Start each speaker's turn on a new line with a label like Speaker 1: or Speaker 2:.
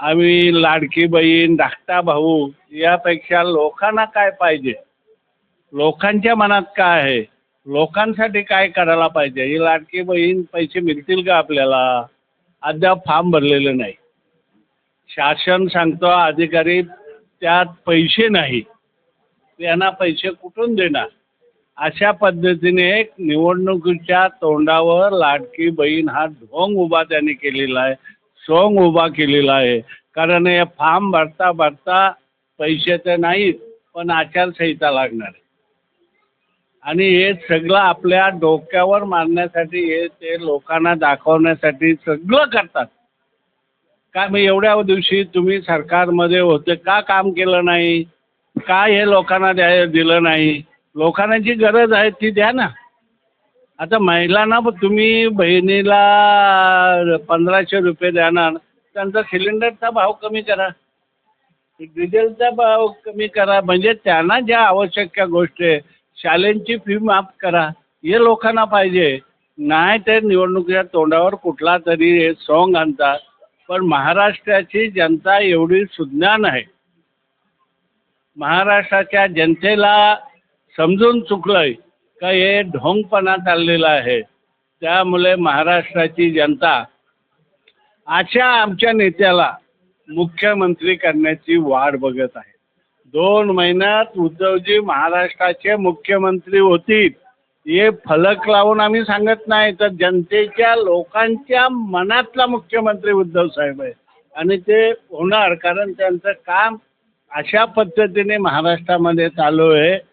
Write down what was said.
Speaker 1: आम्ही लाडकी बहीण धाकटा भाऊ यापेक्षा लोकांना काय पाहिजे? लोकांच्या मनात काय आहे? लोकांसाठी काय करायला पाहिजे? ही लाडकी बहीण पैसे मिळतील का आपल्याला? अद्याप फॉर्म भरलेलं नाही. शासन सांगतो अधिकारी त्यात पैसे नाही. त्यांना पैसे कुठून देणार? अशा पद्धतीने एक निवडणुकीच्या तोंडावर लाडकी बहीण हा ढोंग उभा त्यांनी केलेला आहे. सोंग उभा केलेला आहे. कारण हे फॉर्म भरता भरता पैसे तर नाहीत पण आचारसंहिता लागणार आहे. आणि हे सगळं आपल्या डोक्यावर मारण्यासाठी हे ते लोकांना दाखवण्यासाठी सगळं करतात. काय मग एवढ्या दिवशी तुम्ही सरकारमध्ये होते का काम केलं नाही? का हे लोकांना द्या दिलं नाही? लोकांना जी गरज आहे ती द्या ना. आता महिलांना ब- तुम्ही बहिणीला पंधराशे रुपये देणार त्यांचा सिलेंडरचा भाव कमी करा. डिझेलचा भाव कमी करा म्हणजे त्यांना ज्या आवश्यक गोष्टी आहे शालेंची फी माफ करा. हे लोकांना पाहिजे. नाही ते निवडणुकीच्या तोंडावर कुठला तरी हे सॉंग आणतात. पण महाराष्ट्राची जनता एवढी सुज्ञान आहे. महाराष्ट्राच्या जनतेला समजून चुकलंय. का हे ढोंगपणा चाललेला आहे. त्यामुळे महाराष्ट्राची जनता अशा आमच्या नेत्याला मुख्यमंत्री करण्याची वाट बघत आहे. दोन महिन्यात उद्धवजी महाराष्ट्राचे मुख्यमंत्री होतील हे फलक लावून आम्ही सांगत नाही तर जनतेच्या लोकांच्या मनातला मुख्यमंत्री उद्धव साहेब आहे आणि ते होणार कारण त्यांचं काम अशा पद्धतीने महाराष्ट्रामध्ये चालू आहे.